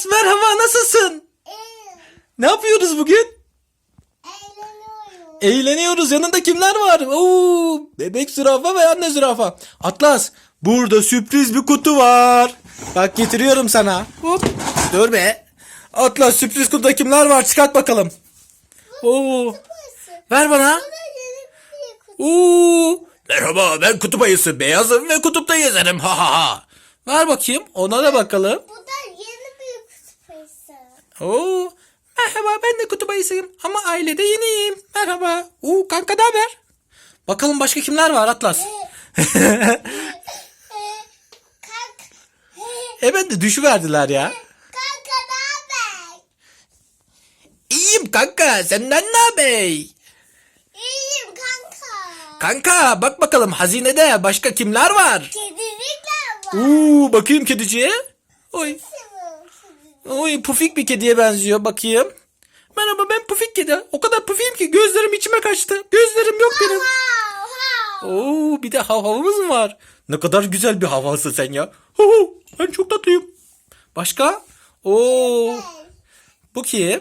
Atlas merhaba nasılsın? İyi. Ne yapıyoruz bugün? Eğleniyorum. Eğleniyoruz. Yanında kimler var? Oo, bebek zürafa ve anne zürafa. Atlas burada sürpriz bir kutu var. Bak getiriyorum sana. Hop. Dur be. Atlas sürpriz kutuda kimler var? Çıkart bakalım. Oo. Ver bana. Oo. Merhaba ben kutup ayısı. Beyazım ve kutupta gezerim. Ha ha ha. Ver bakayım. Ona da bakalım. Bu da. Oo. Merhaba ben de kutup ayısıyım ama ailede yeniyim. Merhaba. Oo kanka ne haber? Bakalım başka kimler var Atlas? Kalk. evet de düşüverdiler ya. Kanka ne haber? İyiyim kanka senden ne haber? İyiyim kanka. Kanka bak bakalım hazinede başka kimler var? Kedilikler var. Oo bakayım kediciye. Oy. Oy pufik bir kediye benziyor bakayım. Merhaba ben pufik kedi. O kadar pufiyim ki gözlerim içime kaçtı. Gözlerim yok benim. Oo bir de hav havamız mı var? Ne kadar güzel bir havası sen ya. Hu, ben çok tatlıyım. Başka? Oo bu kim?